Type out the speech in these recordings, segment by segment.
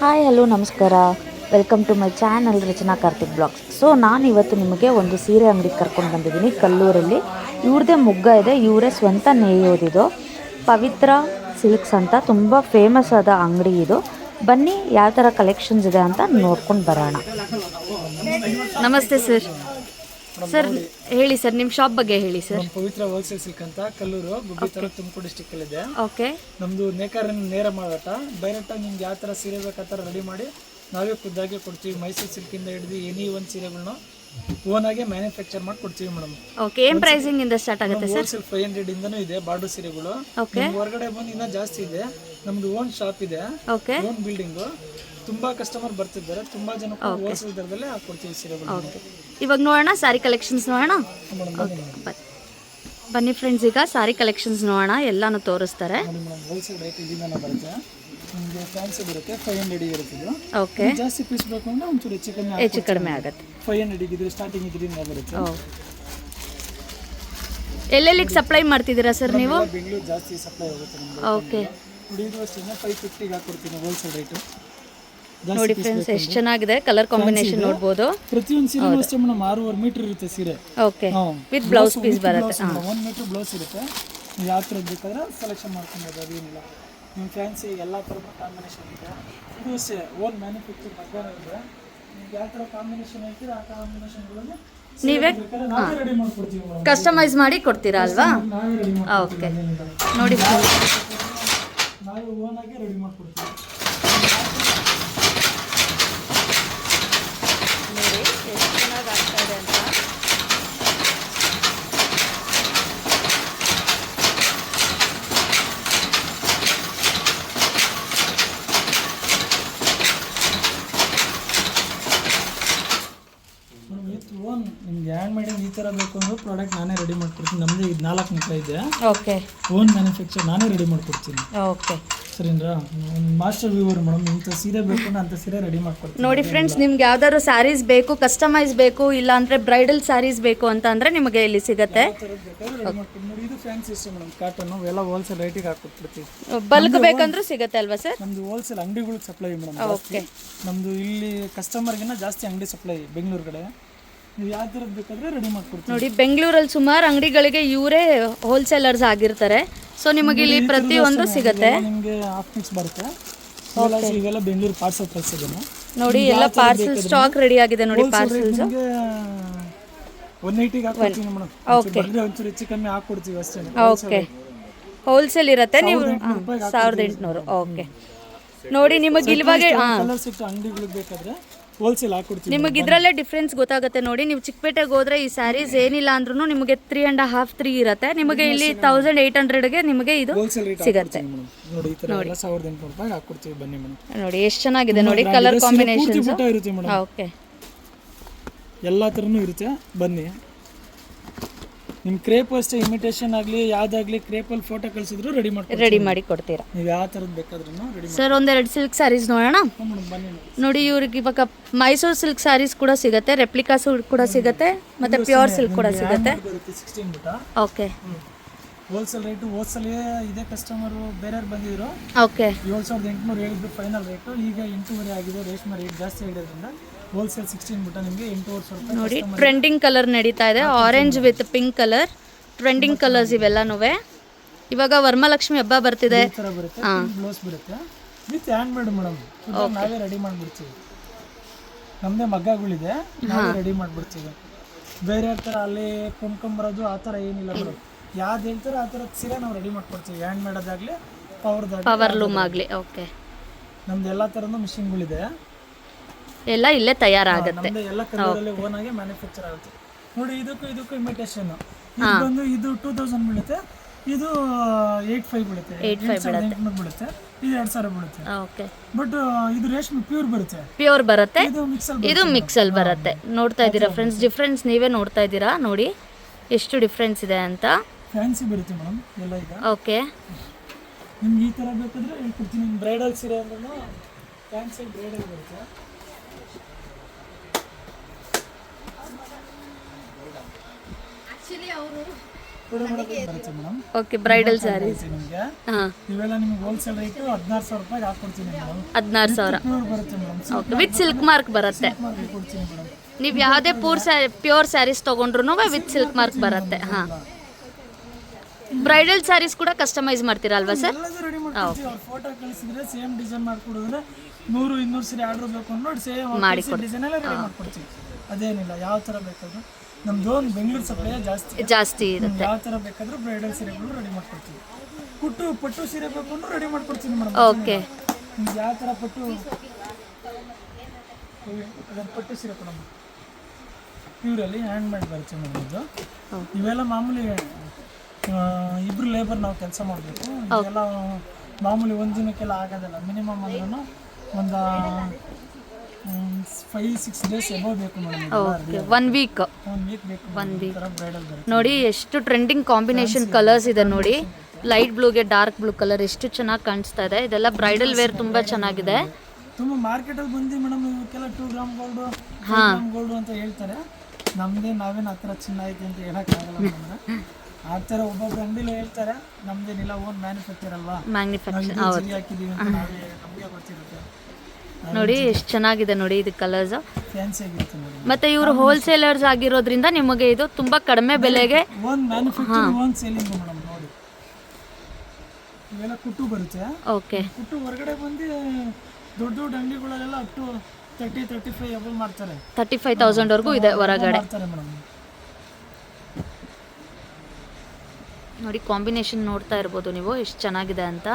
Hi, hello, ನಮಸ್ಕಾರ. Welcome to my channel Rachana Karthik blogs. So ನಾನು ಇವತ್ತು ನಿಮಗೆ ಒಂದು ಸೀರೆ ಅಂಗಡಿಗೆ ಕರ್ಕೊಂಡು ಬಂದಿದ್ದೀನಿ. ಕಲ್ಲೂರಲ್ಲಿ. ಇವ್ರದ್ದೇ ಮುಗ್ಗ ಇದೆ. ಇವರೇ ಸ್ವಂತ ನೇಯೋದಿದು. ಪವಿತ್ರ ಸಿಲ್ಕ್ಸ್ ಅಂತ. ತುಂಬ ಫೇಮಸ್ ಆದ ಅಂಗಡಿ ಇದು. ಬನ್ನಿ ಯಾವ ಥರ ಕಲೆಕ್ಷನ್ಸ್ ಇದೆ ಅಂತ ನೋಡ್ಕೊಂಡು ಬರೋಣ. ನಮಸ್ತೆ ಸರ್. ಸರ್ ಹೇಳಿ ಸರ್ ನಿಮ್ಮ ಶಾಪ್ ಬಗ್ಗೆ ಹೇಳಿ ಸರ್. ನಮ್ಮ ಪವಿತ್ರ ಹೋಲ್ಸೇಲ್ ಸಿಲ್ಕ್ ಅಂತ ಕಲ್ಲೂರು ಗುಬ್ಬಿ ತರ ತುಮಕೂರು ಡಿಸ್ಟಿಕ್ ಅಲ್ಲಿ ಇದೆ. ಓಕೆ ನಮ್ದು ನೇಕಾರ ನೇರ ಮಾರಾಟ. ಡೈರೆಕ್ಟ್ ಆಗಿ ನಿಮ್ಗೆ ಯಾವ ತರ ಸೀರೆ ಬೇಕು ಆ ಥರ ರೆಡಿ ಮಾಡಿ ನಾವೇ ಖುದ್ದಾಗಿ ಕೊಡ್ತೀವಿ. ಮೈಸೂರು ಸಿಲ್ಕ್ ಇಂದ ಹಿಡಿದು ಎನಿ ಒಂದು ಸೀರೆಗಳನ್ನ ಓನ್ ಆಗಿ ಮ್ಯಾನುಫ್ಯಾಕ್ಚರ್ ಮಾಡಿ ಕೊಡ್ತೀವಿ ಮೇಡಮ್. ಓಕೆ ಏನ್ ಪ್ರೈಸಿಂಗ್ ಇಂದ ಸ್ಟಾರ್ಟ್ ಆಗುತ್ತೆ ಸರ್? ಹೋಲ್ಸೇಲ್ ಫೈವ್ ಹಂಡ್ರೆಡ್ ಇಂದನೂ ಇದೆ ಬಾರ್ಡರ್ ಸೀರೆಗಳು. ಹೊರಗಡೆ ಬಂದು ಇನ್ನೂ ಜಾಸ್ತಿ ಇದೆ. ನಮ್ದು ಓನ್ ಶಾಪ್ ಇದೆ. ಓಕೆ ಓನ್ ಬಿಲ್ಡಿಂಗ್ ತುಂಬಾ ಕಸ್ಟಮರ್ ಬರ್ತಿದ್ದಾರೆ. ತುಂಬಾ ಜನ ಹೋಲ್ಸೇಲ್ ದರದಲ್ಲೇ ಹಾಕೊಡ್ತೀವಿ ಸೀರೆಗಳು. ಓಕೆ ಇವಾಗ ನೋಡೋಣ ಸ್ಯಾರಿ ಕಲೆಕ್ಷನ್ಸ್ ನೋಡೋಣ? ಓಕೆ ಬನ್ನಿ ಬನ್ನಿ ಫ್ರೆಂಡ್ಸ್ ಈಗ ಸಾರಿ ಕಲೆಕ್ಷನ್ಸ್ ನೋಡೋಣ ಎಲ್ಲಾನು ತೋರಿಸ್ತಾರೆ. ಓಕೆ ಹೆಚ್ಚು ಕಡಿಮೆ ಆಗುತ್ತೆ. ಬರುತ್ತೆ. ಓ ಎಲ್ಲೆಲ್ಲಿಗೆ ಸಪ್ಲೈ ಮಾಡ್ತಿದ್ದೀರಾ ಸರ್ ನೀವು? ಜಾಸ್ತಿ ಸಪ್ಲೈ ನಮ್ಗೆ. ಓಕೆ ನೋಡಿ ಫ್ರೆಂಡ್ಸ್ ಎಷ್ಟು ಚೆನ್ನಾಗಿದೆ? ಕಲರ್ ಕಾಂಬಿನೇಷನ್ ನೋಡ್ಬೋದು. ಪ್ರತಿಯೊಂದು ಸೀರೆ ಅಷ್ಟೇ ಮೇಡಮ್ ಆರೂವರೆ ಮೀಟರ್ ಇರುತ್ತೆ ಸೀರೆ. ಓಕೆ ವಿತ್ ಬ್ಲೌಸ್ ಪೀಸ್ ಬರುತ್ತೆ. ಒನ್ ಮೀಟರ್ ಬ್ಲೌಸ್ ಇರುತ್ತೆ. ನೀವು ಯಾವ ಥರದ್ದು ಬೇಕಾದ್ರೆ ಸೆಲೆಕ್ಷನ್ ಮಾಡ್ಕೊಬೋದು ಅದೇನಿಲ್ಲ. ನಿಮ್ಮ ಫ್ಯಾನ್ಸಿ ಎಲ್ಲ ಥರದ ಕಾಂಬಿನೇಷನ್ ಇದೆ. ಇದು ಅಷ್ಟೇ ಓನ್ ಮ್ಯಾನುಫ್ಯಾಕ್ಚರ್ ಮಧ್ಯಾಹ್ನ ಇದೆ. ನಿಮ್ಗೆ ಯಾವ ಥರ ಕಾಂಬಿನೇಷನ್ ಐತಿರ ಆ ಕಾಂಬಿನೇಷನ್ಗಳಲ್ಲಿ ನೀವೇ ಕಸ್ಟಮೈಸ್ ಮಾಡಿ ಕೊಡ್ತೀರಾ ಅಲ್ವಾ? ಓಕೆ ನೋಡಿ ನಾವು ಓನ್ ಆಗಿ ರೆಡಿ ಮಾಡ್ಕೊಡ್ತೀವಿ ನೋಡಿ ಎಷ್ಟು ಚೆನ್ನಾಗಿ ಆಗ್ತಾ ಇದೆ ಅಂತ ಮೇಡಮ್ ವಿತ್ ಓನ್ ನಿಮ್ಗೆ ಹ್ಯಾಂಡ್ ಮೇಡಿಂಗ್ ಈ ಥರ ಬೇಕು ಅಂದ್ರೆ ಪ್ರಾಡಕ್ಟ್ ನಾನೇ ರೆಡಿ ಮಾಡ್ಕೊಡ್ತೀನಿ. ನಮ್ದು ಇದು ನಾಲ್ಕು ಮಕ್ಕಳ ಇದೆ. ಓಕೆ ಓನ್ ಮ್ಯಾನುಫ್ಯಾಕ್ಚರ್ ನಾನೇ ರೆಡಿ ಮಾಡ್ಕೊಡ್ತೀನಿ. ಓಕೆ ಸರಿನಾ? ಒಂದು ಮಾಸ್ಟರ್ ವ್ಯೂವರ್ ಮೇಡಮ್ ಇಂಥ ಸೀರೆ ಬೇಕು ಅಂದ್ರೆ ಅಂಥ ಸೀರೆ ರೆಡಿ ಮಾಡ್ಕೊಡ್ತೀನಿ. ನೋಡಿ ಫ್ರೆಂಡ್ಸ್ ನಿಮ್ಗೆ ಯಾವ್ದಾದ್ರು ಸ್ಯಾರೀಸ್ ಬೇಕು ಕಸ್ಟಮೈಸ್ ಬೇಕು ಇಲ್ಲ ಅಂದ್ರೆ ಬ್ರೈಡಲ್ ಸ್ಯಾರೀಸ್ ಬೇಕು ಅಂತ ಅಂದ್ರೆ ನಿಮಗೆ ಇಲ್ಲಿ ಸಿಗತ್ತೆ. ಇದು ಫ್ಯಾನ್ಸಿ ಇಷ್ಟ ಮೇಡಮ್ ಕಾಟನ್ ಎಲ್ಲ ಹೋಲ್ಸೇಲ್ ರೇಟಿಗೆ ಹಾಕೊಟ್ಬಿಡ್ತೀವಿ ಬಲ್ಕ್ ಬೇಕಂದ್ರೂ ಸಿಗತ್ತೆ ಅಲ್ವಾ ಸರ್ ನಮ್ದು ಹೋಲ್ಸೇಲ್ ಅಂಗಡಿಗಳಿಗೆ ಸಪ್ಲೈ ಮೇಡಮ್ ಓಕೆ ನಮ್ದು ಇಲ್ಲಿ ಕಸ್ಟಮರ್ಗಿನ್ನ ಜಾಸ್ತಿ ಅಂಗಡಿ ಸಪ್ಲೈ ಬೆಂಗಳೂರು ಕಡೆ. ನೀವು ಯಾವ ಥರದ್ದು ಬೇಕಾದ್ರೆ ರೆಡಿ ಮಾಡ್ಕೊಡ್ತೀವಿ. ನೋಡಿ ಬೆಂಗಳೂರಲ್ಲಿ ಸುಮಾರು ಅಂಗಡಿಗಳಿಗೆ ಇವರೇ ಹೋಲ್ಸೇಲರ್ಸ್ ಆಗಿರ್ತಾರೆ. ಸೊ ನಿಮಗೆ ಇಲ್ಲಿ ಪ್ರತಿಯೊಂದು ಸಿಗುತ್ತೆ. ನಿಮಗೆ ಹಾಫ್ ಮಿಕ್ಸ್ ಬರುತ್ತೆ. ಇವೆಲ್ಲ ಇವೆಲ್ಲ ಬೆಂಗಳೂರು ಪಾರ್ಸಲ್ ಕಳ್ಸಿದ್ದೀನಿ ನೋಡಿ ಎಲ್ಲ ಪಾರ್ಸಲ್ ಸ್ಟಾಕ್ ರೆಡಿ ಆಗಿದೆ ನೋಡಿ ಪಾರ್ಸಲ್ಸ್ ನಿಮಗೆ ಒನ್ ಏಯ್ಟಿಗೆ ಹಾಕ್ಕೊಡ್ತೀನಿ ಮೇಡಮ್. ಬಂದರೆ ಒಂಚೂರು ಹೆಚ್ಚು ಕಮ್ಮಿ ಹಾಕ್ಕೊಡ್ತೀವಿ ಅಷ್ಟೇ. ಓಕೆ ಹೋಲ್ಸೇಲ್ ಇರುತ್ತೆ ನೀವು ಸಾವಿರದ ಎಂಟುನೂರು ಓಕೆ ನೋಡಿ ನಿಮಗೆ ಇಲ್ವಾಗ ಹಾಂ. ಅಂಗಡಿಗಳಿಗೆ ಬೇಕಾದ್ರೆ ಹೋಲ್ಸೇಲ್ ಹಾಕ್ಕೊಡ್ತೀವಿ ನಿಮಗೆ ಇದರಲ್ಲೇ ಡಿಫ್ರೆನ್ಸ್ ಗೊತ್ತಾಗುತ್ತೆ ನೋಡಿ. ನೀವು ಚಿಕ್ಕಪೇಟೆಗೆ ಹೋದ್ರೆ ಈ ಸ್ಯಾರೀಸ್ ಏನಿಲ್ಲ ಅಂದ್ರೂ ನಿಮಗೆ ತ್ರೀ ಆ್ಯಂಡ್ ಹಾಫ್ ತ್ರೀ ಇರುತ್ತೆ. ನಿಮಗೆ ಇಲ್ಲಿ ತೌಸಂಡ್ ಏಯ್ಟ್ ಹಂಡ್ರೆಡ್ಗೆ ನಿಮಗೆ ಇದು ಸಿಗುತ್ತೆ. ರೇಟ್ ಸಿಗತ್ತೆ ನೋಡಿ ಈ ಥರ ಎಲ್ಲ ಸಾವಿರದ ಎಂಟುನೂರು ರೂಪಾಯಿ ಹಾಕ್ಕೊಡ್ತೀವಿ ಬನ್ನಿ ಮೇಡಮ್. ನೋಡಿ ಎಷ್ಟು ಚೆನ್ನಾಗಿದೆ ನೋಡಿ ಕಲರ್ ಕಾಂಬಿನೇಷನ್ ಇರುತ್ತೆ ಮೇಡಮ್. ಓಕೆ. ಎಲ್ಲ ಥರನೂ ಇರುತ್ತೆ. ಬನ್ನಿ. ನಿಮ್ಮ ಕ್ರೇಪ್ ಅಷ್ಟೇ ಇಮಿಟೇಷನ್ ಆಗಲಿ ಯಾವುದಾಗಲಿ ಕ್ರೇಪಲ್ಲಿ ಫೋಟೋ ಕಳಿಸಿದ್ರು ರೆಡಿ ಮಾಡಿ ರೆಡಿ ಮಾಡಿ ಕೊಡ್ತೀರಾ? ನೀವು ಯಾವ ಥರದ್ದು ಬೇಕಾದ್ರೂ ರೆಡಿ ಸರ್ ಒಂದೆರಡು ಸಿಲ್ಕ್ ಸ್ಯಾರೀಸ್ ನೋಡೋಣ? ಬನ್ನಿ ನೋಡಿ ಇವ್ರಿಗೆ ಇವಾಗ ಮೈಸೂರು ಸಿಲ್ಕ್ ಸ್ಯಾರೀಸ್ ಕೂಡ ಸಿಗುತ್ತೆ ರೆಪ್ಲಿಕಾಸ್ ಕೂಡ ಸಿಗುತ್ತೆ ಮತ್ತೆ ಪ್ಯೂರ್ ಸಿಲ್ಕ್ ಕೂಡ ಸಿಗುತ್ತೆ. ಓಕೆ ಹೋಲ್ಸೇಲ್ ರೇಟು ಹೋಲ್ಸೇಲ್ ಇದೇ ಕಸ್ಟಮರು ಬೇರೆಯವ್ರು ಬಂದಿದ್ರು. ಓಕೆ ಏಳು ಸಾವಿರದ ಎಂಟುನೂರು ಹೇಳಿದ್ರು ಫೈನಲ್ ರೇಟು ಈಗ ಎಂಟೂವರೆ ಆಗಿದೆ ರೇಷ್ಮೆ ರೇಟ್ ಜಾಸ್ತಿ ಆಗಿರೋದ್ರಿಂದ ಹೋಲ್ಸೇಲ್ ಸಿಕ್ಸ್ಟೀನ್ ಬಿಟ್ಟ ನಿಮಗೆ ಎಂಟೂವರೆ ಸಾವಿರ ನೋಡಿ ಟ್ರೆಂಡಿಂಗ್ ಕಲರ್ ನಡೀತಾ ಇದೆ orange with pink colour trending colours ಇವೆಲ್ಲನೂ ಇವಾಗ ವರಮಹಾಲಕ್ಷ್ಮಿ ಹಬ್ಬ ಬರ್ತಿದೆ. ಥರ ಬರುತ್ತೆ ಬ್ಲೌಸ್ ಬರುತ್ತೆ. ವಿತ್ ಹ್ಯಾಂಡ್ ಮೇಡ್ ಮೇಡಮ್ ನಾವೇ ರೆಡಿ ಮಾಡಿಬಿಡ್ತೀವಿ. ನಮ್ಮದೇ ಮಗ್ಗಗಳಿದೆ ನಾವೇ ರೆಡಿ ಮಾಡಿಬಿಡ್ತೀವಿ. ಬೇರೆ ಥರ ಅಲ್ಲಿ ಕೊಂಡ್ಕೊಂಬರೋದು ಆ ಥರ ಏನಿಲ್ಲ ಮೇಡಮ್ ಯಾವ್ದು ಹೇಳ್ತಾರೋ ಆ ಥರದ ಸೀರೆ ನಾವು ರೆಡಿ ಮಾಡ್ಕೊಡ್ತೀವಿ. ಹ್ಯಾಂಡ್ ಮೇಡ್ ಪವರ್ದಾಗಲಿ ಪವರ್ ಲೂಮ್ ಆಗಲಿ ಓಕೆ ನಮ್ದು ಎಲ್ಲ ಥರದ ಮಿಷಿನ್ಗಳಿದೆ ಎಲ್ಲ ಇಲ್ಲೇ ತಯಾರಾಗುತ್ತೆ. ನಮ್ದು ಎಲ್ಲ ಕಲ್ಲೂರಲ್ಲಿ ಓನ್ ಆಗಿ ಮ್ಯಾನುಫ್ಯಾಕ್ಚರ್ ಆಗುತ್ತೆ. ನೋಡಿ ಇದಕ್ಕೂ ಇದಕ್ಕೂ ಇಮಿಟೇಷನ್ ಇದು ಬಂದು ಇದು ಟೂ ತೌಸಂಡ್ ಬೀಳುತ್ತೆ. ಇದು ಏಯ್ಟ್ ಫೈವ್ ಬೀಳುತ್ತೆ. ಏಯ್ಟ್ ಸಾವಿರದ ಎಂಟುನೂರು ಬೀಳುತ್ತೆ. ಇದು ಎರಡು ಸಾವಿರ ಬೀಳುತ್ತೆ. ಓಕೆ ಬಟ್ ಇದು ರೇಷ್ಮೆ ಪ್ಯೂರ್ ಬರುತ್ತೆ ಪ್ಯೂರ್ ಬರುತ್ತೆ. ಇದು ಮಿಕ್ಸಲ್ ಇದು ಮಿಕ್ಸಲ್ಲಿ ಬರುತ್ತೆ. ನೋಡ್ತಾ ಇದ್ದೀರಾ ಫ್ರೆಂಡ್ಸ್ ಡಿಫ್ರೆನ್ಸ್ ನೀವೇ ನೋಡ್ತಾ ಇದ್ದೀರಾ? ನೋಡಿ ಎಷ್ಟು ಡಿಫ್ರೆನ್ಸ್ ಇದೆ ಅಂತ. ಫ್ಯಾನ್ಸಿ ಬರುತ್ತೆ ಮೇಡಮ್ ಎಲ್ಲ ಈಗ. ಓಕೆ ನಿಮ್ಗೆ ಈ ಥರ ಬೇಕಾದ್ರೆ ಹೇಳ್ಕೊಡ್ತೀನಿ ನಿಮ್ಮ ಬ್ರೈಡಲ್ ಸೀರೆ ಅಂದ್ರೂ ಫ್ಯಾನ್ಸಿ ಬ್ರೈಡಲ್ ಬರುತ್ತೆ. ಓಕೆ ಬ್ರೈಡಲ್ ಸ್ಯಾರೀಸ್ ನಿಮಗೆ. ಇವೆಲ್ಲ ನಿಮಗೆ ಹೋಲ್ಸೇಲ್ ರೇಟು ಹದಿನಾರು ಸಾವಿರ ರೂಪಾಯಿಗೆ ಹಾಕ್ಕೊಡ್ತೀನಿ ಮೇಡಮ್ ಹದಿನಾರು ಸಾವಿರ. ಬರುತ್ತೆ madam okay with silk mark ಬರುತ್ತೆ. ನೀವು ಯಾವುದೇ ಪೂರ್ ಸ್ಯಾರಿ ಪ್ಯೂರ್ ಸ್ಯಾರೀಸ್ ತೊಗೊಂಡ್ರು ವಿತ್ ಸಿಲ್ಕ್ ಮಾರ್ಕ್ ಬರುತ್ತೆ. ಹಾಂ. ಬ್ರೈಡಲ್ ಸ್ಯಾರೀಸ್ ಕೂಡ ಕಸ್ಟಮೈಸ್ ಮಾಡ್ತೀರಾ ಅಲ್ವಾ ಸರ್? ಎಲ್ಲದೂ ರೆಡಿ ಮಾಡ್ಕೊಡ್ತೀವಿ. ಅವ್ರ ಫೋಟೋ ಕಳಿಸಿದ್ರೆ ಸೇಮ್ ಡಿಸೈನ್ ಮಾಡ್ಕೊಡಿದ್ರೆ ನೂರು ಇನ್ನೂರು ಸರಿ ಆರ್ಡರ್ ಬೇಕು ನೋಡಿ ಸೇಮ್ ಡಿಸೈನ್ ಎಲ್ಲ ರೆಡಿ ಮಾಡ್ಕೊಡ್ತೀವಿ. ಅದೇನಿಲ್ಲ ಯಾವ ಥರ ಬೇಕಾದ್ರೂ. ನಮ್ದು ಒಂದು ಬೆಂಗಳೂರು ಸಪ್ಲೈ ಜಾಸ್ತಿ ಜಾಸ್ತಿ ಇರುತ್ತೆ. ಯಾವ ಥರ ಬೇಕಾದ್ರೂ ಬ್ರೈಡಲ್ ಸೀರೆಗಳು ರೆಡಿ ಮಾಡ್ಕೊಡ್ತೀವಿ. ಕುಟ್ಟು ಪಟ್ಟು ಸೀರೆ ಬೇಕು ಅಂದ್ರೆ ರೆಡಿ ಮಾಡ್ಕೊಡ್ತೀನಿ ಮೇಡಮ್ ಓಕೆ. ನಿಮ್ಗೆ ಯಾವ ಥರ ಪಟ್ಟು ಅದೊಂದು ಪಟ್ಟು ಸೀರೆ ಕೊಡಮ್ಮ. ಪ್ಯೂರಲ್ಲಿ ಹ್ಯಾಂಡ್ ಮೇಡ್ ಬರುತ್ತೆ ಮೇಡಮ್ ಇದು. ಇವೆಲ್ಲ ಮಾಮೂಲಿ ಇಬ್ರು ಲೇಬರ್ ನಾವು ಕೆಲಸ ಮಾಡಬೇಕು. ಎಲ್ಲ ಮಾಮೂಲಿ ಒಂದು ದಿನಕ್ಕೆಲ್ಲ ಆಗೋದಿಲ್ಲ. ಮಿನಿಮಮ್ ಅಂದ್ರೂ ಒಂದು ಒನ್ ವೀಕ್ ಒನ್ ನೋಡಿ ಎಷ್ಟು ಟ್ರೆಂಡಿಂಗ್ ಕಾಂಬಿನೇಷನ್ ಕಲರ್ಸ್ ಇದೆ ನೋಡಿ. ಲೈಟ್ ಬ್ಲೂಗೆ ಡಾರ್ಕ್ ಬ್ಲೂ ಕಲರ್ ಎಷ್ಟು ಚೆನ್ನಾಗಿ ಕಾಣಿಸ್ತಾ ಇದೆ. ಇದೆಲ್ಲ ಬ್ರೈಡಲ್ ವೇರ್ ತುಂಬಾ ಚೆನ್ನಾಗಿದೆ. ತುಂಬ ಮಾರ್ಕೆಟಲ್ಲಿ ಬಂದು ಮೇಡಮ್ ಇವಕ್ಕೆಲ್ಲ two gram gold gram gold ಅಂತ ಹೇಳ್ತಾರೆ. ನಮ್ದೇ ನಾವೇನು ಚಿನ್ನ ಐತೆ ಅಂತ ಹೇಳಕ್ ಮೇಡಮ್ ಆ ಥರ ಒಬ್ಬೊಬ್ರು ಅಂಗಡಿಲಿ ಹೇಳ್ತಾರೆ ನಮ್ದೇನಿಲ್ಲ ಓನ್ ಮ್ಯಾನುಫ್ಯಾಕ್ಚರ್ ಅಲ್ವಾ? ಮ್ಯಾಗ್ನಿಫ್ಯಾಕ್ಚರ್ ನಾವು ಹಾಕಿದೀವಿ ಅಂತ ನಾವೇ ನಮಗೆ ಗೊತ್ತಿರುತ್ತೆ. ನೋಡಿ ಎಷ್ಟು ಚೆನ್ನಾಗಿದೆ ನೋಡಿ ಇದು ಕಲರ್ಸ್ ಫ್ಯಾನ್ಸಿ ಆಗಿರುತ್ತೆ ನೋಡಿ. ಮತ್ತೆ ಇವರು ಹೋಲ್ಸೇಲರ್ಸ್ ಆಗಿರೋದ್ರಿಂದ ನಿಮಗೆ ಇದು ತುಂಬಾ ಕಡಿಮೆ ಬೆಲೆಗೆ own manufacture own selling madam ನೋಡಿ. ಇವೆಲ್ಲ ಕುಟ್ಟು ಬರುತ್ತೆ. ಓಕೆ ಕುಟ್ಟು ಹೊರಗಡೆ ಬಂದು ದೊಡ್ಡ ದೊಡ್ಡ ಅಂಗಡಿಗಳಲ್ಲೆಲ್ಲ up to thirty thirty five ಮಾಡ್ತಾರೆ. ತರ್ಟಿ ಫೈವ್ ತೌಸಂಡ್ವರೆಗೂ ಇದೆ ಹೊರಗಡೆ. ಮಾಡ್ತಾರೆ ಮೇಡಮ್ ನೋಡಿ ಕಾಂಬಿನೇಷನ್ ನೋಡ್ತಾ ಇರ್ಬೋದು ನೀವು ಎಷ್ಟು ಚೆನ್ನಾಗಿದೆ ಅಂತ.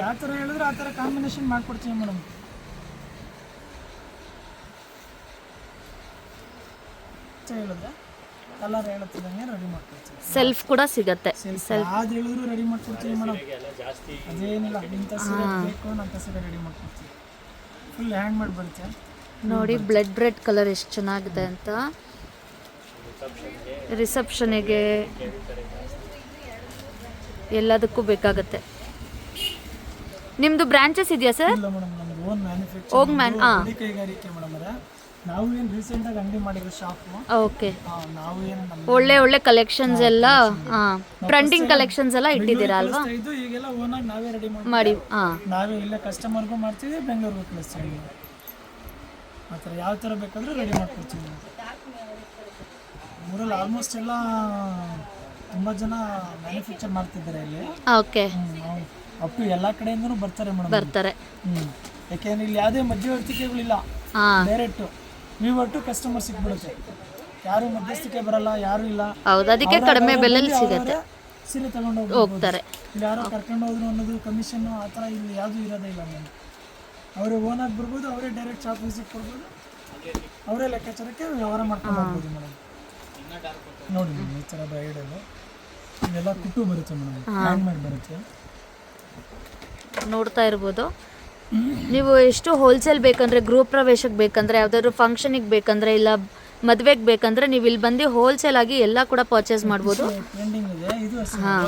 ಯಾವ ಥರ ಹೇಳಿದ್ರೆ ಆ ಥರ ಕಾಂಬಿನೇಷನ್ ಮಾಡ್ಕೊಡ್ತೀವಿ ಮೇಡಮ್. ಹೇಳಿದ್ರೆ? ಕಲರ್ ಹೇಳುತ್ತಿದ್ದಂಗೆ ರೆಡಿ ಮಾಡ್ಕೊಡ್ತೀವಿ ಸೆಲ್ಫ್ ಕೂಡ ಸಿಗತ್ತೆ. ಸೆಲ್ಫ್ ಯಾವ್ದು ಹೇಳಿದ್ರು ರೆಡಿ ಮಾಡ್ಕೊಡ್ತೀವಿ ಮೇಡಮ್. ಅದೇನಿಲ್ಲ ಇಂಥ ಸೀರೆ ಬೇಕು ಅಂತ ಸೀರೆ ರೆಡಿ ಮಾಡ್ಕೊಡ್ತೀವಿ ಫುಲ್ ಹ್ಯಾಂಡ್ ಮಾಡಿ ಬರುತ್ತೆ ನೋಡಿ ಬ್ಲಡ್ ರೆಡ್ ಕಲರ್ ಎಷ್ಟು ಚೆನ್ನಾಗಿದೆ ಅಂತ. ರಿಸೆಪ್ಷನಿಗೆ ಎಲ್ಲದಕ್ಕೂ ಬೇಕಾಗತ್ತೆ. ನಿಮ್ಮದು ಬ್ರಾಂಚಸ್ ಇದೆಯಾ ಸರ್? ಇಲ್ಲ ಮೇಡಮ್ ನಮ್ದು ಓನ್ ಮ್ಯಾನುಫ್ಯಾಕ್ಚರ್ ಹೋಗ್ ಮ್ಯಾನ್ ಹಾಂ ಕೈಗಾರಿಕೆ ಮೇಡಮ್ ಅವರೇ ನಾವು ಏನು ರೀಸೆಂಟಾಗಿ ಅಂಗಡಿ ಮಾಡಿರೋ ಶಾಪು ಓಕೆ. ನಾವು ಏನು ನಮ್ಮ ಒಳ್ಳೆ ಒಳ್ಳೆ ಕಲೆಕ್ಷನ್ಸ್ ಎಲ್ಲ ಟ್ರೆಂಡಿಂಗ್ ಕಲೆಕ್ಷನ್ಸ್ ಎಲ್ಲ ಇಟ್ಟಿದ್ದೀರಾ ಅಲ್ವಾ? ಇದು ಈಗೆಲ್ಲ ಓನಾಗಿ ನಾವೇ ರೆಡಿ ಮಾಡಿ ಮಾಡಿ ಹಾಂ ನಾವೇ ಇಲ್ಲೇ ಕಸ್ಟಮರ್ಗೂ ಮಾಡ್ತೀವಿ ಬೆಂಗಳೂರಿಗೂ ಕಳಿಸ್ತೀವಿ ಆ ಥರ ಯಾವ ಥರ ಬೇಕಾದರೂ ರೆಡಿ ಮಾಡ್ಕೊಡ್ತೀವಿ. ಊರಲ್ಲಿ ಆಲ್ಮೋಸ್ಟ್ ಎಲ್ಲ ತುಂಬ ಜನ ಮ್ಯಾನುಫ್ಯಾಕ್ಚರ್ ಮಾಡ್ತಿದ್ದಾರೆ ಇಲ್ಲಿ. ಓಕೆ ಅಪ್ ಟು ಎಲ್ಲ ಕಡೆಯಿಂದನೂ ಬರ್ತಾರೆ ಮೇಡಮ್ ಬರ್ತಾರೆ. ಹ್ಞೂ ಯಾಕೆಂದ್ರೆ ಇಲ್ಲಿ ಯಾವುದೇ ಮಧ್ಯವರ್ತಿಕೆಗಳಿಲ್ಲ. ಡೈರೆಕ್ಟ್ ವಿವರ್ ಟು ಕಸ್ಟಮರ್ ಸಿಕ್ಬಿಡುತ್ತೆ. ಯಾರು ಮಧ್ಯಸ್ಥಿಕೆ ಬರಲ್ಲ ಯಾರು ಇಲ್ಲ. ಹೌದು ಅದಕ್ಕೆ ಕಡಿಮೆ ಬೆಲೆಯಲ್ಲಿ ಸಿಗುತ್ತೆ. ಸೀರೆ ತಗೊಂಡು ಹೋಗ್ತಾರೆ ಇಲ್ಲಿ ಯಾರೋ ಕರ್ಕೊಂಡು ಹೋದ್ರು ಅನ್ನೋದು ಕಮಿಷನ್ ಆ ಥರ ಇಲ್ಲಿ ಯಾವುದೂ ಇರೋದೇ ಇಲ್ಲ ಮೇಡಮ್ ಅವರೇ ಓನಾಗಿ ಬರ್ಬೋದು ಅವರೇ ಡೈರೆಕ್ಟ್ ಶಾಪ್ ವಿಸಿಟ್ ಕೊಡ್ಬೋದು. ಅವರೇ ಲೆಕ್ಕಾಚಾರಕ್ಕೆ ವ್ಯವಹಾರ ಮಾಡ್ಕೊಂಡು ಹೋಗ್ಬೋದು ಮೇಡಮ್ ನೋಡಿ ಮೇಡಮ್ ಈ ಥರ ಬ್ರೈಡಲ್ಲಿ ಇದೆಲ್ಲ ಕುಟ್ಟು ಬರುತ್ತೆ ಮೇಡಮ್. ಹ್ಯಾಂಡ್ ಮೇಡ್ ಬರುತ್ತೆ. ನೋಡ್ತಾ ಇರ್ಬೋದು. ನೀವು ಎಷ್ಟು ಹೋಲ್ಸೇಲ್ ಬೇಕಂದ್ರೆ ಗೃಹ ಪ್ರವೇಶಕ್ಕೆ ಬೇಕಂದ್ರೆ ಯಾವುದಾದ್ರು ಫಂಕ್ಷನಿಗೆ ಬೇಕಂದ್ರೆ ಇಲ್ಲ ಮದುವೆಗೆ ಬೇಕಂದ್ರೆ ನೀವು ಇಲ್ಲಿ ಬಂದು ಹೋಲ್ಸೇಲ್ ಆಗಿ ಎಲ್ಲ ಕೂಡ ಪರ್ಚೇಸ್ ಮಾಡ್ಬೋದು. ಹಾಂ.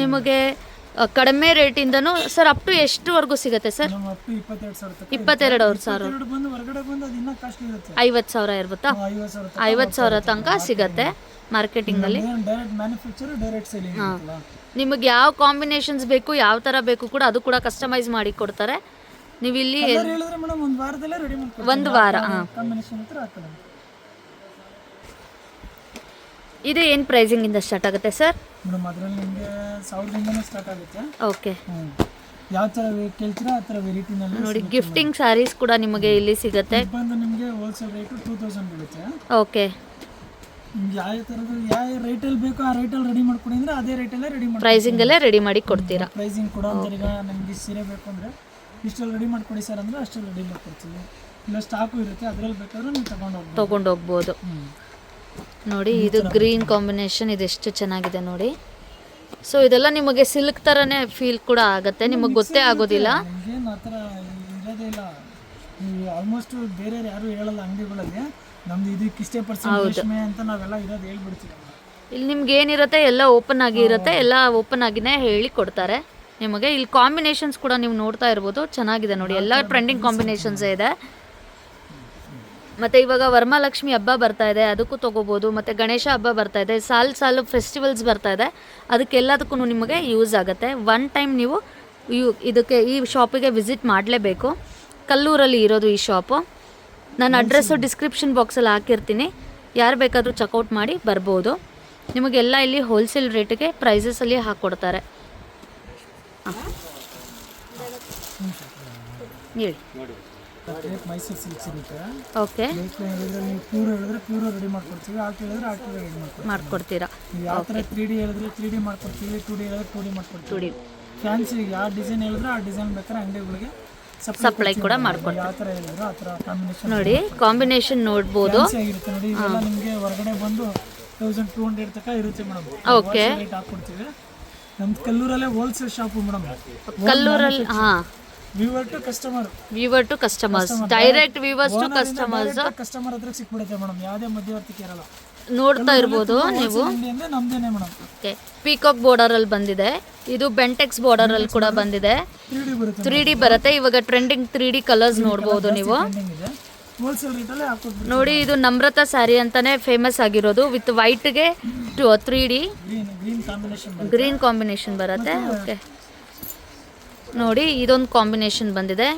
ನಿಮಗೆ ಕಡಿಮೆ ರೇಟಿಂದನೂ ಸರ್ ಅಪ್ ಟು ಎಷ್ಟುವರೆಗೂ ಸಿಗುತ್ತೆ ಸರ್? ಇಪ್ಪತ್ತೆರಡು ತನಕ ಸಾವಿರ. ಇರುತ್ತೆ. ಐವತ್ತು ಸಾವಿರ ಇರ್ಬೋದಾ ಐವತ್ತು ಸಾವಿರ ತನಕ ಸಿಗತ್ತೆ ಮಾರ್ಕೆಟಿಂಗಲ್ಲಿ ಹಾಂ. ನಿಮಗೆ ಯಾವ ಕಾಂಬಿನೇಷನ್ಸ್ ಬೇಕು ಯಾವ ಥರ ಬೇಕು ಕೂಡ ಅದು ಕೂಡ ಕಸ್ಟಮೈಸ್ ಮಾಡಿ ಕೊಡ್ತಾರೆ. ನೀವು ಇಲ್ಲಿ ಹೇಳಿದ್ರೆ ಮೇಡಮ್ ಒಂದು ವಾರ ಹಾಂ. ಇದು ಏನು ಪ್ರೈಸಿಂಗಿಂದ ಸ್ಟಾರ್ಟ್ ಆಗುತ್ತೆ ಸರ್ ಮೇಡಮ್ ಅದರಲ್ಲಿ ನಿಮಗೆ ಸಾವಿರದಿಂದನೇ ಸ್ಟಾರ್ಟ್ ಆಗುತ್ತೆ. ಓಕೆ ಯಾವ ಥರ ಕೇಳ್ತೀರಾ? ಆ ಥರ ವೆರೈಟಿನಲ್ಲಿ ನೋಡಿ ಗಿಫ್ಟಿಂಗ್ ಸ್ಯಾರೀಸ್ ಕೂಡ ನಿಮಗೆ ಇಲ್ಲಿ ಸಿಗುತ್ತೆ. ಬಂದು ನಿಮಗೆ ಹೋಲ್ಸೇಲ್ ರೇಟು ಟೂ ತೌಸಂಡ್ ಬೀಳುತ್ತೆ. ಓಕೆ ನಿಮ್ಗೆ ಯಾವ ಥರದ್ದು ಯಾವ ರೇಟಲ್ಲಿ ಬೇಕೋ ಆ ರೇಟಲ್ಲಿ ರೆಡಿ ಮಾಡ್ಕೊಡಿ ಅಂದರೆ ಅದೇ ರೇಟಲ್ಲೇ ರೆಡಿ ಮಾಡಿ ಪ್ರೈಸಿಂಗಲ್ಲೇ ರೆಡಿ ಮಾಡಿ ಕೊಡ್ತೀರಾ? ಪ್ರೈಸಿಂಗ್ ಕೂಡ ಅಂತ ಈಗ ನಮಗೆ ಸೀರೆ ಬೇಕು ಅಂದರೆ ಇಷ್ಟಲ್ಲಿ ರೆಡಿ ಮಾಡ್ಕೊಡಿ ಸರ್ ಅಂದರೆ ಅಷ್ಟಲ್ಲಿ ರೆಡಿ ಮಾಡ್ಕೊಡ್ತೀವಿ ಇಲ್ಲ ಸ್ಟಾಕು ಇರುತ್ತೆ ಅದರಲ್ಲಿ ಬೇಕಾದರೂ ನೀವು ತಗೊಂಡು ಹೋಗ್ಬೋದು. ತಗೊಂಡು ಹೋಗ್ಬೋದು. ಹ್ಞೂ ನೋಡಿ ಇದು ಗ್ರೀನ್ ಕಾಂಬಿನೇಷನ್ ಇದೆಷ್ಟು ಚೆನ್ನಾಗಿದೆ ನೋಡಿ. ಸೊ ಇದೆಲ್ಲ ನಿಮಗೆ ಸಿಲ್ಕ್ ಥರನೇ ಫೀಲ್ ಕೂಡ ಆಗುತ್ತೆ. ನಿಮಗೆ ಗೊತ್ತೇ ಆಗೋದಿಲ್ಲ. ನಿಮ್ಗೇನು ಆ ಥರ ಇರೋದೇ ಇಲ್ಲ. ನೀವು ಆಲ್ಮೋಸ್ಟ್ ಬೇರೆ ಯಾರು ಹೇಳಲ್ಲ ಅಂಗಡಿಗಳಲ್ಲಿ. ನಮ್ದು ಇದಕ್ಕೆ ಇಷ್ಟೇ ಪರ್ಸೆಂಟ್ ರೇಷ್ಮೆ ಅಂತ ನಾವೆಲ್ಲ ಇರೋದು ಹೇಳ್ಬಿಡ್ತೀವಿ. ಇಲ್ಲಿ ನಿಮ್ಗೆ ಏನಿರುತ್ತೆ ಎಲ್ಲ ಓಪನ್ ಆಗಿ ಇರುತ್ತೆ. ಎಲ್ಲ ಓಪನ್ ಆಗಿನೇ ಹೇಳಿ ಕೊಡ್ತಾರೆ. ನಿಮಗೆ ಇಲ್ಲಿ ಕಾಂಬಿನೇಷನ್ಸ್ ಕೂಡ ನೀವು ನೋಡ್ತಾ ಇರ್ಬೋದು. ಚೆನ್ನಾಗಿದೆ ನೋಡಿ. ಎಲ್ಲ ಟ್ರೆಂಡಿಂಗ್ ಕಾಂಬಿನೇಷನ್ಸ್ ಇದೆ. ಮತ್ತು ಇವಾಗ ವರಮಹಾಲಕ್ಷ್ಮಿ ಹಬ್ಬ ಬರ್ತಾ ಇದೆ ಅದಕ್ಕೂ ತಗೋಬಹುದು ಮತ್ತು ಗಣೇಶ ಹಬ್ಬ ಬರ್ತಾ ಇದೆ ಸಾಲು ಸಾಲು ಫೆಸ್ಟಿವಲ್ಸ್ ಬರ್ತಾ ಇದೆ. ಅದಕ್ಕೆಲ್ಲದಕ್ಕೂ ನಿಮಗೆ ಯೂಸ್ ಆಗುತ್ತೆ. ಒನ್ ಟೈಮ್ ನೀವು ಯು ಇದಕ್ಕೆ ಈ ಶಾಪಿಗೆ ವಿಸಿಟ್ ಮಾಡಲೇಬೇಕು. ಕಲ್ಲೂರಲ್ಲಿ ಇರೋದು ಈ ಶಾಪು ನಾನು ಅಡ್ರೆಸ್ಸು ಡಿಸ್ಕ್ರಿಪ್ಷನ್ ಬಾಕ್ಸಲ್ಲಿ ಹಾಕಿರ್ತೀನಿ. ಯಾರು ಬೇಕಾದರೂ ಚೆಕ್ಔಟ್ ಮಾಡಿ ಬರ್ಬೋದು. ನಿಮಗೆಲ್ಲ ಇಲ್ಲಿ ಹೋಲ್ಸೇಲ್ ರೇಟಿಗೆ ಪ್ರೈಸಸಲ್ಲಿ ಹಾಕ್ಕೊಡ್ತಾರೆ ಹೇಳಿ. ಕ್ರೇಪ್ ಮೈಸೂರು ಸಿಲ್ಕ್ ಸಿಗುತ್ತೆ ಓಕೆ. ಹೇಳಿದ್ರೆ ನೀವು ಪ್ಯೂರ್ ಹೇಳಿದ್ರೆ ಪ್ಯೂರ್ ರೆಡಿ ಮಾಡ್ಕೊಡ್ತೀವಿ ಆರ್ಟ್ ಹೇಳಿದ್ರೆ ಆರ್ಟ್ ರೆಡಿ ಮಾಡ್ಕೊಡ್ತೀವಿ. ಮಾಡ್ಕೊಡ್ತೀರಾ? ನೀವು ಯಾವ ಥರ ತ್ರೀ ಡಿ ಹೇಳಿದ್ರೆ ತ್ರೀ ಡಿ ಮಾಡ್ಕೊಡ್ತೀವಿ ಟೂ ಡಿ ಹೇಳಿದ್ರೆ ಟೂ ಡಿ ಮಾಡ್ಕೊಡ್ತೀವಿ. ತುಡಿ ಫ್ಯಾನ್ಸಿ ಯಾವ ಡಿಸೈನ್ ಹೇಳಿದ್ರೆ ಆ ಡಿಸೈನ್ ಬೇಕಾದ್ರೆ ಅಂಗಡಿಗಳಿಗೆ ಸಪ್ಲೈ ಕೂಡ ಮಾಡ್ಕೊಡ್ತೀವಿ. ಯಾವ ಥರ ಹೇಳಿದ್ರು ಆ ಥರ ಕಾಂಬಿನೇಷನ್ ನೋಡಿ ಕಾಂಬಿನೇಷನ್ ನೋಡ್ಬೋದು. ಆಗಿರುತ್ತೆ ನೋಡಿ ಇವೆಲ್ಲ ನಿಮಗೆ ಹೊರಗಡೆ ಬಂದು ತೌಸಂಡ್ ಟೂ ಹಂಡ್ರೆಡ್ ತನಕ ಇರುತ್ತೆ ಮೇಡಮ್. ಓಕೆ. ರೇಟ್ ಹಾಕ್ಕೊಡ್ತೀವಿ. ನಮ್ದು ಕಲ್ಲೂರಲ್ಲೇ ಹೋಲ್ಸೇಲ್ ಶಾಪು ಮೇಡಮ್. ಕಲ್ಲೂರಲ್ಲಿ ಹಾಂ. Weaver to customer weaver to customers direct weavers to customers customer ಹತ್ರ ಸಿಕ್ಬಿಡುತ್ತೆ ಮೇಡಮ್ ಯಾವುದೇ ಮಧ್ಯವರ್ತಿಕೆ ಇರಲ್ಲ ನೋಡ್ತಾ ಇರ್ಬೋದು ನೀವು. ಬೋರ್ಡರ್ ಓಕೆ ಪೀಕಾಕ್ ಬಾರ್ಡರಲ್ಲಿ ಬಂದಿದೆ. ಇದು ಬೆಂಟೆಕ್ಸ್ ಬಾರ್ಡರಲ್ಲಿ ಕೂಡ ಬಂದಿದೆ. ತ್ರೀ ಡಿ ಬರುತ್ತೆ ಇವಾಗ ಟ್ರೆಂಡಿಂಗ್ ತ್ರೀ ಡಿ ಕಲರ್ಸ್ ನೋಡ್ಬೋದು ನೀವು. ನೋಡಿ ಇದು ನಮ್ರತಾ ಸ್ಯಾರಿ ಅಂತಾನೆ ಫೇಮಸ್ ಆಗಿರೋದು. With ವೈಟ್ಗೆ to three D green green combination green combination ಬರುತ್ತೆ. ಓಕೆ ನೋಡಿ, ಇದೊಂದು ಕಾಂಬಿನೇಷನ್ ಬಂದಿದೆ.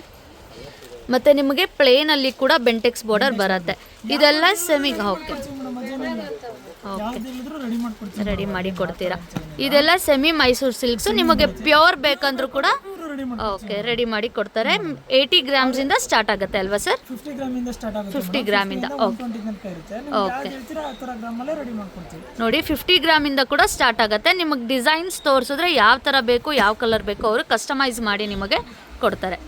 ಮತ್ತು ನಿಮಗೆ ಪ್ಲೇನಲ್ಲಿ ಕೂಡ ಬೆಂಟೆಕ್ಸ್ ಬಾರ್ಡರ್ ಬರುತ್ತೆ. ಇದೆಲ್ಲ ಸೆಮಿ ಓಕೆ ಓಕೆ ರೆಡಿ ಮಾಡಿ ಕೊಡ್ತೀರಾ? ಇದೆಲ್ಲ ಸೆಮಿ ಮೈಸೂರು ಸಿಲ್ಕ್ಸ್ ನಿಮಗೆ ಪ್ಯೂರ್ ಬೇಕಂದ್ರೂ ಕೂಡ ಓಕೆ ರೆಡಿ ಮಾಡಿ ಕೊಡ್ತಾರೆ. ಏಯ್ಟಿ ಗ್ರಾಮ್ಸಿಂದ ಸ್ಟಾರ್ಟ್ ಆಗುತ್ತೆ ಅಲ್ವಾ ಸರ್ ಫಿಫ್ಟಿ ಗ್ರಾಮ್ ಇಂದ ಸ್ಟಾರ್ಟ್ ಆಗುತ್ತೆ ಫಿಫ್ಟಿ ಗ್ರಾಮಿಂದ ಇಂದ ಓಕೆ ನೋಡಿ ಫಿಫ್ಟಿ ಇಂದ ಕೂಡ ಸ್ಟಾರ್ಟ್ ಆಗುತ್ತೆ. ನಿಮಗೆ ಡಿಸೈನ್ಸ್ ತೋರಿಸಿದ್ರೆ ಯಾವ ಥರ ಬೇಕು ಯಾವ ಕಲರ್ ಬೇಕು ಅವರು ಕಸ್ಟಮೈಸ್ ಮಾಡಿ ನಿಮಗೆ ಕೊಡ್ತಾರೆ.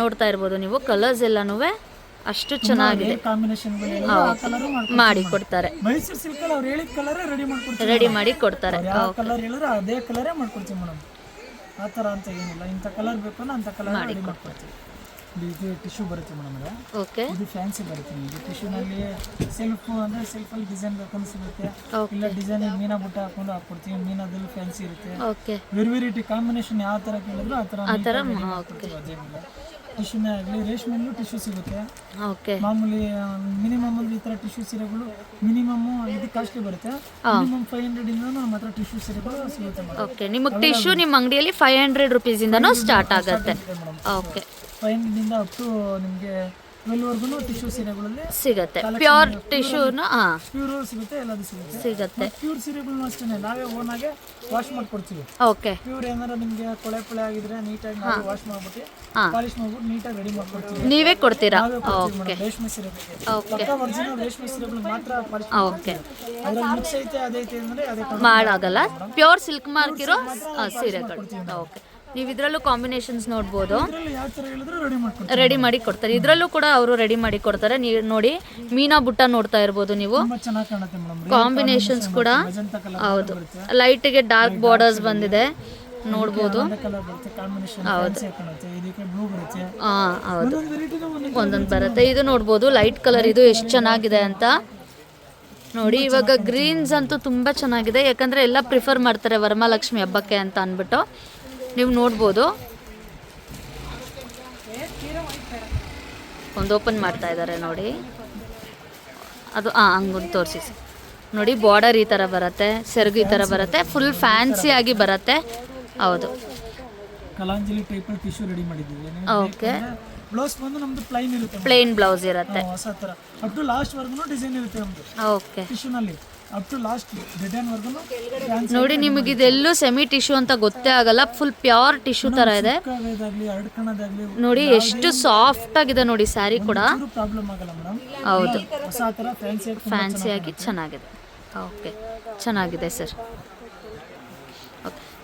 ನೋಡ್ತಾ ಇರ್ಬೋದು ನೀವು ಕಲರ್ಸ್ ಎಲ್ಲನೂ ಅಷ್ಟು ಚೆನ್ನಾಗಿದೆ. ಮಾಡಿ ಕೊಡ್ತಾರೆ. ರೆಡಿ ಮಾಡಿ ಕೊಡ್ತಾರೆ. ಆ ಥರ ಅಂತ ಏನಿಲ್ಲ. ಇಂಥ ಕಲರ್ ಬೇಕು ಅಂತ ಅಂಥ ಕಲರ್ ರೆಡಿ ಮಾಡ್ಕೊಡ್ತೀವಿ. ಇದು ಟಿಶ್ಯೂ ಬರುತ್ತೆ ಮೇಡಮ್ ಇದು. ಓಕೆ ಇದು ಫ್ಯಾನ್ಸಿ ಬರುತ್ತೆ. ನಿಮಗೆ ಟಿಶ್ಯೂನಲ್ಲಿ ಸೆಲ್ಫ್ ಅಂದರೆ ಸೆಲ್ಫಲ್ಲಿ ಡಿಸೈನ್ ಬೇಕಂದ್ರೆ ಸಿಗುತ್ತೆ. ಇಲ್ಲ ಡಿಸೈನ್ ಮೀನಾ ಬುಟ್ಟ ಹಾಕೊಂಡು ಹಾಕ್ಕೊಡ್ತೀವಿ. ಮೀನಾದಲ್ಲಿ ಫ್ಯಾನ್ಸಿ ಇರುತ್ತೆ. ಓಕೆ ವೆರಿ ವೆರೈಟಿ ಕಾಂಬಿನೇಷನ್ ಯಾವ ಥರ ಕೇಳಿದ್ರು ಆ ಥರ ಆ ಥರ ಅದೇನಿಲ್ಲ ಟಿಶ್ಯೂನೇ ಆಗಲಿ ರೇಷ್ಮೆಲ್ಲೂ ಟಿಶ್ಯೂ ಸಿಗುತ್ತೆ. ಓಕೆ ಮಾಮೂಲಿ ಮಿನಿಮಮ್ ಅಂದ್ರೆ ಈ ಥರ ಟಿಶ್ಯೂ ಸೀರೆಗಳು ಮಿನಿಮಮ್ ಇದು ಕಾಸ್ಟ್ಲಿ ಬರುತ್ತೆ. ಮಿನಿಮಮ್ ಫೈವ್ ಹಂಡ್ರೆಡ್ ಇಂದ ನಮ್ಮ ಹತ್ರ ಟಿಶ್ಯೂ ಸೀರೆಗಳು ಸಿಗುತ್ತೆ ಮೇಡಮ್ ಓಕೆ ನಿಮಗೆ ಟಿಶ್ಯೂ ನಿಮ್ಮ ಅಂಗಡಿಯಲ್ಲಿ ಫೈವ್ ಹಂಡ್ರೆಡ್ ರುಪೀಸಿಂದನೂ ಸ್ಟಾರ್ಟ್ ಆಗುತ್ತೆ. ಓಕೆ ಫೈವ್ ಹಂಡ್ರೆಡ್ ಇಂದ ಅಪ್ ಟು ನಿಮಗೆ ಟ್ವೆಲ್ವರೆಗೂ ಟಿಶ್ಯೂ ಸೀರೆಗಳಲ್ಲಿ ಸಿಗತ್ತೆ. ಪ್ಯೂರ್ ಟಿಶ್ಯೂನು ಹಾಂ ಪ್ಯೂರ್ ಸಿಗುತ್ತೆ ಎಲ್ಲದು ಸಿಗುತ್ತೆ. ಸಿಗತ್ತೆ. ಪ್ಯೂರ್ ಸೀರೆಗಳನ್ನ ಅಷ್ಟೇ ನಾವೇ ಆಗಿ ವಾಶ್ ಮಾಡ್ಕೊಡ್ತೀವಿ. ಓಕೆ ಪ್ಯೂರ್ ಏನಾರ ನಿಮಗೆ ಕೊಳೆ ಪಳೆ ಆಗಿದ್ರೆ ನೀಟಾಗಿ ನಾವು ವಾಶ್ ಮಾಡ್ಬಿಟ್ಟು. ಪಾಲಿಶ್ ಮಾಡ್ಬಿಟ್ಟು ನೀಟಾಗಿ ರೆಡಿ ಮಾಡ್ಕೊಡ್ತೀವಿ. ನೀವೇ ಕೊಡ್ತೀರಾ? ಓಕೆ ರೇಷ್ಮೆ ಓಕೆ ಪಕ್ಕ ಒರಿಜಿನಲ್ ರೇಷ್ಮೆ ಸೀರೆಗಳು ಮಾತ್ರ ಪಾಲಿಶ್ ಓಕೆ ಅದ್ರಲ್ಲಿ ಮಿಕ್ಸ್ ಐತೆ ಅದೈತೆ ಅಂದ್ರೆ ಅದೇ ಮಾಡಾಗಲ್ಲ. ಪ್ಯೂರ್ ಸಿಲ್ಕ್ ಮಾರ್ಕ್ ಇರೋ ಸೀರೆಗಳು. ಓಕೆ ನೀವು ಇದರಲ್ಲೂ ಕಾಂಬಿನೇಷನ್ಸ್ ನೋಡ್ಬೋದು. ರೆಡಿ ಮಾಡಿ ಕೊಡ್ತಾರೆ. ಇದರಲ್ಲೂ ಕೂಡ ಅವರು ರೆಡಿ ಮಾಡಿ ಕೊಡ್ತಾರೆ. ನೀವು ನೋಡಿ ಮೀನಾ ಬುಟ್ಟ ನೋಡ್ತಾ ಇರ್ಬೋದು ನೀವು. ಕಾಂಬಿನೇಷನ್ಸ್ ಕೂಡ ಹೌದು. ಲೈಟಿಗೆ ಡಾರ್ಕ್ ಬಾರ್ಡರ್ಸ್ ಬಂದಿದೆ. ನೋಡ್ಬೋದು. ಹೌದು. ಹಾಂ ಹೌದು. ಒಂದೊಂದು ಬರುತ್ತೆ. ಇದು ನೋಡ್ಬೋದು. ಲೈಟ್ ಕಲರ್ ಇದು ಎಷ್ಟು ಚೆನ್ನಾಗಿದೆ ಅಂತ. ನೋಡಿ ಇವಾಗ ಗ್ರೀನ್ಸ್ ಅಂತೂ ತುಂಬ ಚೆನ್ನಾಗಿದೆ. ಯಾಕಂದರೆ ಎಲ್ಲ ಪ್ರಿಫರ್ ಮಾಡ್ತಾರೆ ವರಮಹಾಲಕ್ಷ್ಮಿ ಹಬ್ಬಕ್ಕೆ ಅಂತ ಅಂದ್ಬಿಟ್ಟು. ನೀವು ನೋಡ್ಬೋದು. ಒಂದು ಓಪನ್ ಮಾಡ್ತಾ ಇದ್ದಾರೆ ನೋಡಿ. ಅದು ಹಾಂ ಹಂಗೊಂದು ತೋರಿಸಿ. ನೋಡಿ ಬಾರ್ಡರ್ ಈ ಥರ ಬರುತ್ತೆ ಸೆರಗು ಈ ಥರ ಬರುತ್ತೆ ಫುಲ್ ಫ್ಯಾನ್ಸಿ ಆಗಿ ಬರುತ್ತೆ. ಹೌದು. ಕಲಾಂಜಲಿ ಟೈಪ್ ಟಿಶ್ಯೂ ರೆಡಿ ಮಾಡಿದ್ದೀವಿ. ಓಕೆ ಬ್ಲೌಸ್ ಬಂದು ನಮ್ದು ಪ್ಲೈನ್ ಇರುತ್ತೆ ಪ್ಲೇನ್ ಬ್ಲೌಸ್ ಇರುತ್ತೆ. ಹಾ, ಹೊಸ ಥರ up to last work design ಇರುತ್ತೆ ನಮ್ದು. Okay ಟಿಶ್ಯೂನಲ್ಲಿ up to last design work ನೋಡಿ ನಿಮಗೆ ಇದೆಲ್ಲೂ ಸೆಮಿ ಟಿಶ್ಯೂ ಅಂತ ಗೊತ್ತೇ ಆಗಲ್ಲ ಫುಲ್ ಪ್ಯೂರ್ ಟಿಶ್ಯೂ ತರ ಇದೆ. ನೋಡಿ ಎಷ್ಟು ಸಾಫ್ಟ್ ಆಗಿದೆ ನೋಡಿ ಸ್ಯಾರಿ ಕೂಡ. ಪ್ರಾಬ್ಲಮ್ ಆಗಲ್ಲ ಮೇಡಮ್ ಹೌದು. ಫ್ಯಾನ್ಸಿ ಆಗಿ ಚೆನ್ನಾಗಿದೆ. ಓಕೆ ಚೆನ್ನಾಗಿದೆ ಸರ್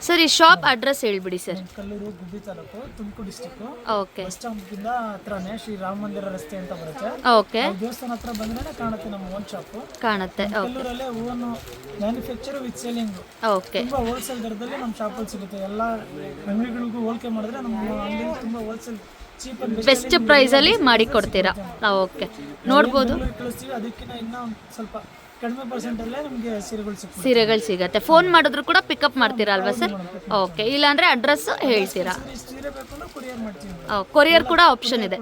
ಸರ್ ಈ ಶಾಪ್ ಅಡ್ರೆಸ್ ಹೇಳ್ಬಿಡಿ sir Kallur Gubbi taluk Tumkur district okay bus ಸ್ಟಾಂಪಿಂದ ಹತ್ರನೇ ಶ್ರೀ ರಾಮ ಮಂದಿರ ರಸ್ತೆ ಅಂತ ಬರುತ್ತೆ. ಓಕೆ ದೇವಸ್ಥಾನ ಹತ್ರ ಬಂದ್ರೆ ಕಾಣುತ್ತೆ ನಮ್ಮ ಓನ್ ಶಾಪ್ ಕಾಣುತ್ತೆ. Okay ಕಲ್ಲೂರಲ್ಲೇ own manufacture with selling okay ತುಂಬಾ ಹೋಲ್ಸೇಲ್ ದರದಲ್ಲಿ ನಮ್ಮ ಶಾಪಲ್ಲಿ ಸಿಗುತ್ತೆ. ಎಲ್ಲ ಅಂಗಡಿಗಳಿಗೂ ಹೋಲಿಕೆ ಮಾಡಿದ್ರೆ ನಮ್ಮ ಅಂಗಡಿ ತುಂಬಾ ಹೋಲ್ಸೇಲ್ ಚೀಪ್ ಬೆಸ್ಟ್ ಬೆಸ್ಟ್ ಪ್ರೈಸಲ್ಲಿ ಮಾಡಿ ಕೊಡ್ತೀರಾ? ಓಕೆ ನೋಡ್ಬೋದು. ಕಳಿಸ್ತೀವಿ. ಅದಕ್ಕಿಂತ ಇನ್ನೂ ಒಂದ್ ಸ್ವಲ್ಪ ಕಡಿಮೆ ಪರ್ಸೆಂಟಲ್ಲೇ ನಿಮಗೆ ಸೀರೆಗಳು ಸಿಗುತ್ತೆ ಸೀರೆಗಳು ಸಿಗತ್ತೆ. ಫೋನ್ ಮಾಡಿದ್ರು ಕೂಡ ಪಿಕಪ್ ಮಾಡ್ತೀರಾ ಅಲ್ವಾ ಸರ್ ಓಕೆ ಇಲ್ಲಾಂದ್ರೆ ಅಡ್ರೆಸ್ ಹೇಳ್ತೀರಾ? ಸೀರೆ ಬೇಕು ಅಂದ್ರೆ ಕೊರಿಯರ್ ಮಾಡ್ತೀವಿ ಮೇಡಮ್ ಕೊರಿಯರ್ ಕೂಡ ಆಪ್ಷನ್ ಇದೆ.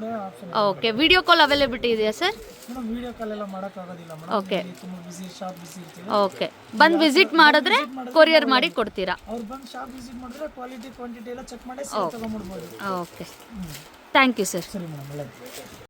ಓಕೆ ವಿಡಿಯೋ ಕಾಲ್ ಅವೈಲೇಬಿಲಿಟಿ ಇದೆಯಾ ಸರ್ ಮೇಡಮ್ ವಿಡಿಯೋ ಕಾಲ್ ಎಲ್ಲ ಮಾಡೋಕ್ಕಾಗೋದಿಲ್ಲ ಮೇಡಮ್. Okay. ತುಂಬ ಬಿಸಿ ಶಾಪ್ ಬಿಸಿ ಇರ್ತೀವಿ. ಓಕೆ ಬಂದು ವಿಸಿಟ್ ಮಾಡಿದ್ರೆ ಕೊರಿಯರ್ ಮಾಡಿ ಕೊಡ್ತೀರಾ? ಅವ್ರು ಬಂದು ಶಾಪ್ ವಿಸಿಟ್ ಮಾಡಿದ್ರೆ ಕ್ವಾಲಿಟಿ ಕ್ವಾಂಟಿಟಿ ಎಲ್ಲ ಚೆಕ್ ಮಾಡಿ ಸೀರೆ ತಗೊಂಡ್ಬಿಡ್ಬೋದು. ಓಕೆ ಥ್ಯಾಂಕ್ ಯು ಸರ್ ಸರಿ ಮೇಡಮ್ ಒಳ್ಳೆಯದು